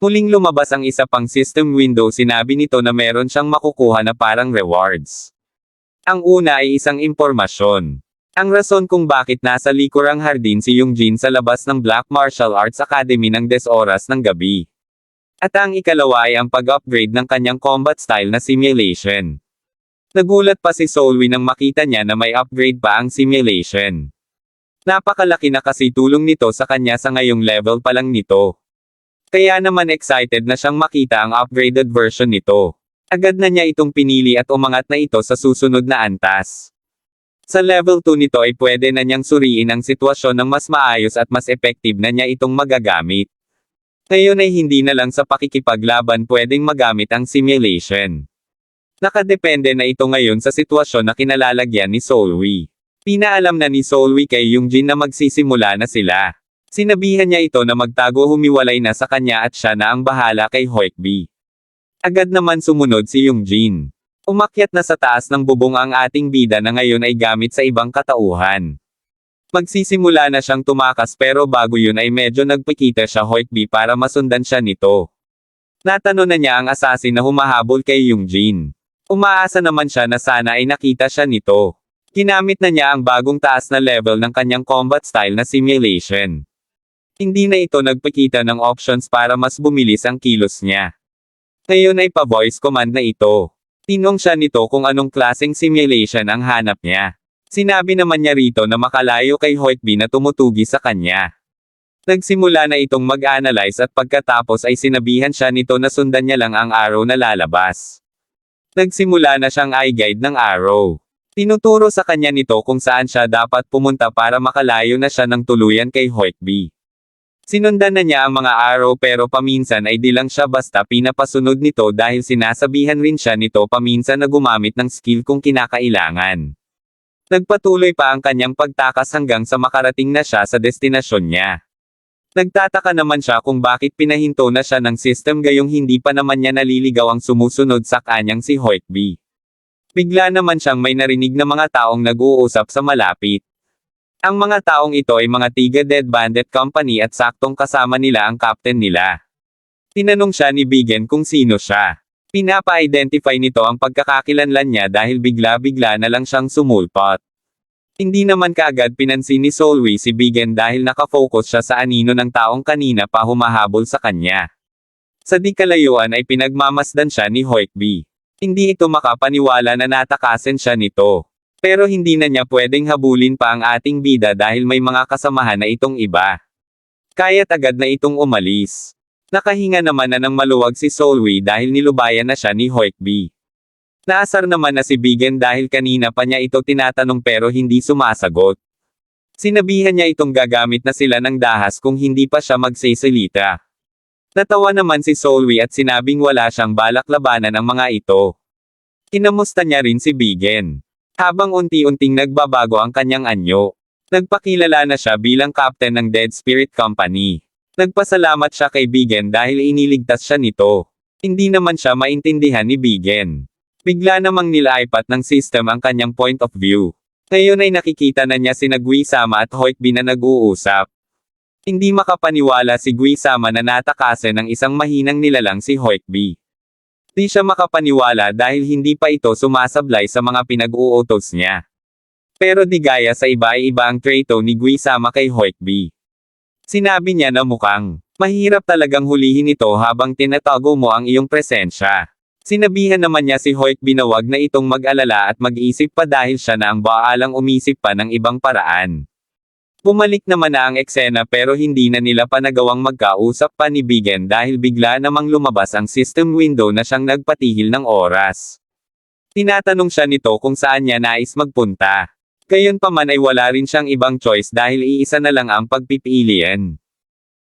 Muling lumabas ang isa pang system window sinabi nito na meron siyang makukuha na parang rewards. Ang una ay isang impormasyon. Ang rason kung bakit nasa likurang hardin si Yungjin sa labas ng Black Martial Arts Academy ng 10 oras ng gabi. At ang ikalawa ay ang pag-upgrade ng kanyang combat style na simulation. Nagulat pa si Solwi nang makita niya na may upgrade pa ang simulation. Napakalaki na kasi tulong nito sa kanya sa ngayong level pa lang nito. Kaya naman excited na siyang makita ang upgraded version nito. Agad na niya itong pinili at umangat na ito sa susunod na antas. Sa level 2 nito ay pwede na niyang suriin ang sitwasyon ng mas maayos at mas effective na niya itong magagamit. Ngayon ay hindi na lang sa pakikipaglaban pwedeng magamit ang simulation. Nakadepende na ito ngayon sa sitwasyon na kinalalagyan ni Solwi. Pinaalam na ni Solwi kay Yungjin na magsisimula na sila. Sinabihan niya ito na magtago humiwalay na sa kanya at siya na ang bahala kay Hoikbi. Agad naman sumunod si Yungjin. Umakyat na sa taas ng bubong ang ating bida na ngayon ay gamit sa ibang katauhan. Magsisimula na siyang tumakas pero bago yun ay medyo nagpakita siya Hoikbi para masundan siya nito. Natano na niya ang assassin na humahabol kay Yungjin. Umaasa naman siya na sana ay nakita siya nito. Ginamit na niya ang bagong taas na level ng kanyang combat style na simulation. Hindi na ito nagpakita ng options para mas bumilis ang kilos niya. Ngayon ay pa-voice command na ito. Tinong siya nito kung anong klaseng simulation ang hanap niya. Sinabi naman niya rito na makalayo kay Hoikbi na tumutugi sa kanya. Nagsimula na itong mag-analyze at pagkatapos ay sinabihan siya nito na sundan niya lang ang arrow na lalabas. Nagsimula na siyang eye guide ng arrow. Tinuturo sa kanya nito kung saan siya dapat pumunta para makalayo na siya ng tuluyan kay Hoikbi. Sinundan na niya ang mga arrow pero paminsan ay di lang siya basta pinapasunod nito dahil sinasabihan rin siya nito paminsan na gumamit ng skill kung kinakailangan. Nagpatuloy pa ang kanyang pagtakas hanggang sa makarating na siya sa destinasyon niya. Nagtataka naman siya kung bakit pinahinto na siya ng system gayong hindi pa naman niya naliligaw ang sumusunod sa kanyang si Hoikbi. Bigla naman siyang may narinig na mga taong nag-uusap sa malapit. Ang mga taong ito ay mga tiga Dead Bandit Company at saktong kasama nila ang captain nila. Tinanong siya ni Bigen kung sino siya. Pinapa-identify nito ang pagkakakilanlan niya dahil bigla-bigla na lang siyang sumulpot. Hindi naman kaagad pinansin ni Solwi si Bigen dahil nakafocus siya sa anino ng taong kanina pa humahabol sa kanya. Sa di kalayuan ay pinagmamasdan siya ni Hoikbi. Hindi ito makapaniwala na natakasin siya nito. Pero hindi na niya pwedeng habulin pa ang ating bida dahil may mga kasamahan na itong iba. Kaya't agad na itong umalis. Nakahinga naman na ng maluwag si Solwi dahil nilubayan na siya ni Hoikbi. Naasar naman na si Bigen dahil kanina pa niya ito tinatanong pero hindi sumasagot. Sinabihan niya itong gagamit na sila ng dahas kung hindi pa siya magsisalita. Natawa naman si Solwi at sinabing wala siyang balak labanan ang mga ito. Kinamusta niya rin si Bigen. Habang unti-unting nagbabago ang kanyang anyo, nagpakilala na siya bilang captain ng Dead Spirit Company. Nagpasalamat siya kay Bigen dahil iniligtas siya nito. Hindi naman siya maintindihan ni Bigen. Bigla namang nilaipat ng system ang kanyang point of view. Ngayon ay nakikita na niya sina Guisama at Hoikbi na nag-uusap. Hindi makapaniwala si Guisama na natakasan ng isang mahinang nilalang si Hoikbi. Di siya makapaniwala dahil hindi pa ito sumasablay sa mga pinag-uutos niya. Pero di gaya sa iba ay iba ang traito ni Guisama kay Hoikbi. Sinabi niya na mukhang, mahirap talagang hulihin ito habang tinatago mo ang iyong presensya. Sinabihan naman niya si Hoik binawag na itong mag-alala at mag-isip pa dahil siya na ang baalang umisip pa ng ibang paraan. Bumalik naman na ang eksena pero hindi na nila pa nagawang magkausap pa ni Bigen dahil bigla namang lumabas ang system window na siyang nagpatihil ng oras. Tinatanong siya nito kung saan niya nais magpunta. Gayon pa man ay wala rin siyang ibang choice dahil iisa na lang ang pagpipilian.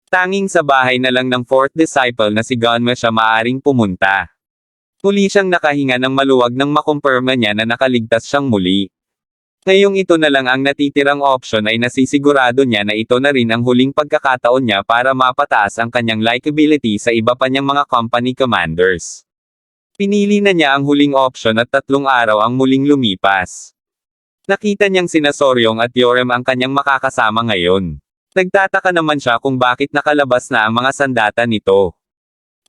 Tanging sa bahay na lang ng fourth disciple na si Gunma siya maaring pumunta. Muli siyang nakahinga ng maluwag nang makumpirma niya na nakaligtas siyang muli. Ngayong ito na lang ang natitirang option ay nasisigurado niya na ito na rin ang huling pagkakataon niya para mapataas ang kanyang likability sa iba pa niyang mga company commanders. Pinili na niya ang huling option at tatlong araw ang muling lumipas. Nakita niyang sina Soryong at Yorem ang kanyang makakasama ngayon. Nagtataka naman siya kung bakit nakalabas na ang mga sandata nito.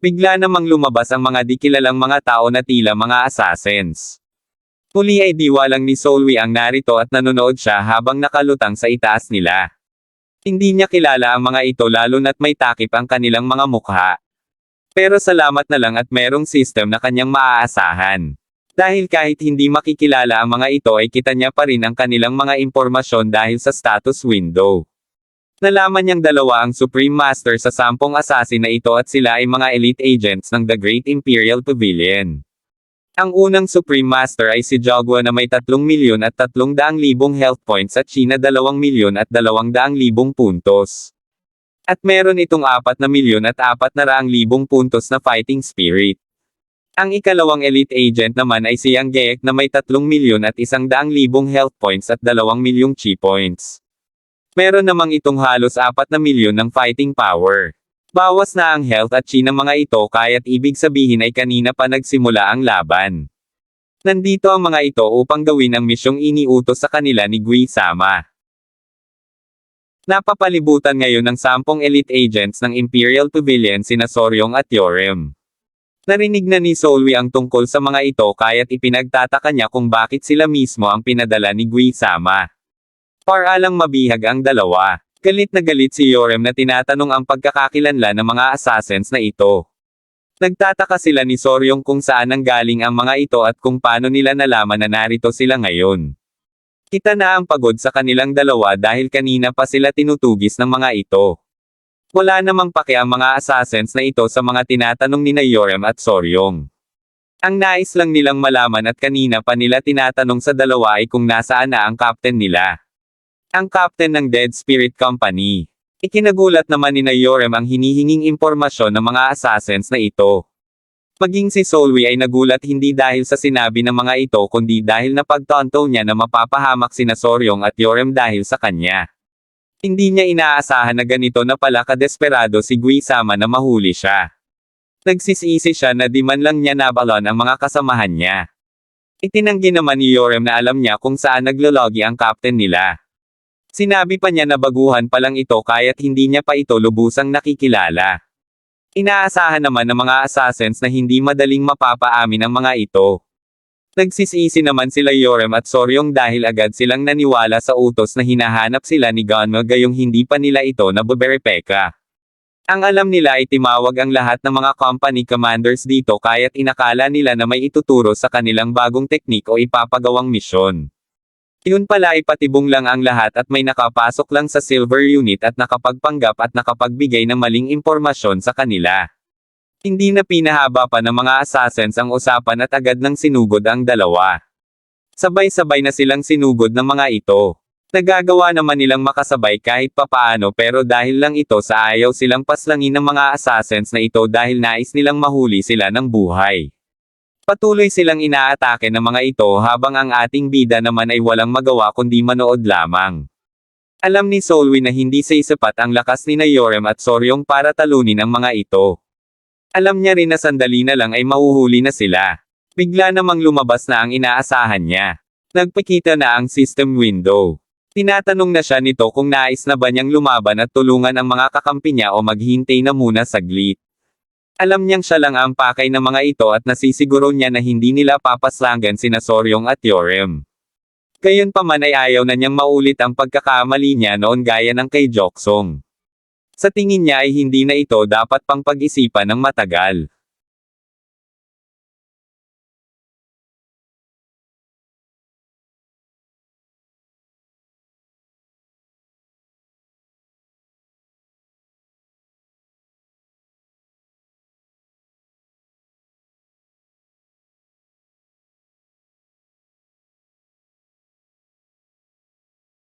Bigla namang lumabas ang mga di kilalang mga tao na tila mga assassins. Muli ay diwa lang ni Solwi ang narito at nanonood siya habang nakalutang sa itaas nila. Hindi niya kilala ang mga ito lalo na't may takip ang kanilang mga mukha. Pero salamat na lang at merong system na kanyang maaasahan. Dahil kahit hindi makikilala ang mga ito ay kita niya pa rin ang kanilang mga impormasyon dahil sa status window. Nalaman niyang dalawa ang Supreme Master sa sampung assassin na ito at sila ay mga elite agents ng The Great Imperial Pavilion. Ang unang Supreme Master ay si Jogwa na may 3 milyon at 300 libong health points at China 2 milyon at 200 libong puntos. At meron itong 4 na milyon at 400 libong puntos na fighting spirit. Ang ikalawang elite agent naman ay si Yang Gaek na may 3 milyon at 100 libong health points at 2 milyong chi points. Meron namang itong halos 4 na milyon ng fighting power. Bawas na ang health at chi ng mga ito kaya't ibig sabihin ay kanina pa nagsimula ang laban. Nandito ang mga ito upang gawin ang misyong iniutos sa kanila ni Gui Sama. Napapalibutan ngayon ng sampung elite agents ng Imperial Pavilion sina Soryong at Yorem. Narinig na ni Solwi ang tungkol sa mga ito kaya't ipinagtataka niya kung bakit sila mismo ang pinadala ni Gui Sama. Para lang mabihag ang dalawa. Galit na galit si Yorem na tinatanong ang pagkakakilanlan ng mga assassins na ito. Nagtataka sila ni Soryong kung saan ang galing ang mga ito at kung paano nila nalaman na narito sila ngayon. Kita na ang pagod sa kanilang dalawa dahil kanina pa sila tinutugis ng mga ito. Wala namang pake ang mga assassins na ito sa mga tinatanong ni na Yorem at Soryong. Ang nais lang nilang malaman at kanina pa nila tinatanong sa dalawa ay kung nasaan na ang captain nila. Ang captain ng Dead Spirit Company. Ikinagulat naman ni na Yorem ang hinihinging impormasyon ng mga assassins na ito. Maging si Solwi ay nagulat hindi dahil sa sinabi ng mga ito kundi dahil napagtanto niya na mapapahamak sina Soryong at Yorem dahil sa kanya. Hindi niya inaasahan na ganito na pala kadesperado si Gui Sama na mahuli siya. Nagsisisi siya na di man lang niya nabalon ang mga kasamahan niya. Itinanggi naman ni Yorem na alam niya kung saan naglologi ang captain nila. Sinabi pa niya na baguhan pa lang ito kaya't hindi niya pa ito lubusang nakikilala. Inaasahan naman ng mga assassins na hindi madaling mapapaamin ang mga ito. Nagsisisi naman sila Yorem at Soryong dahil agad silang naniwala sa utos na hinahanap sila ni Gonmo gayong hindi pa nila ito nabuberepeka. Ang alam nila ay timawag ang lahat ng mga company commanders dito kaya't inakala nila na may ituturo sa kanilang bagong teknik o ipapagawang misyon. Yun pala ay patibong lang ang lahat at may nakapasok lang sa silver unit at nakapagpanggap at nakapagbigay ng maling impormasyon sa kanila. Hindi na pinahaba pa ng mga assassins ang usapan at agad nang sinugod ang dalawa. Sabay-sabay na silang sinugod ng mga ito. Nagagawa naman nilang makasabay kahit papaano pero dahil lang ito sa ayaw silang paslangin ng mga assassins na ito dahil nais nilang mahuli sila ng buhay. Patuloy silang inaatake ng mga ito habang ang ating bida naman ay walang magawa kundi manood lamang. Alam ni Solwi na hindi sa isapat ang lakas ni na Yorem at Soryong para talunin ang mga ito. Alam niya rin na sandali na lang ay mahuhuli na sila. Bigla namang lumabas na ang inaasahan niya. Nagpakita na ang system window. Tinatanong na siya nito kung nais na ba niyang lumaban at tulungan ang mga kakampi niya o maghintay na muna saglit. Alam niyang siya lang ang pakay ng mga ito at nasisiguro niya na hindi nila papaslangan sina Soryong at Yorem. Gayon pa man ay ayaw na niyang maulit ang pagkakamali niya noon gaya ng kay Joksong. Sa tingin niya ay hindi na ito dapat pang pag-isipan ng matagal.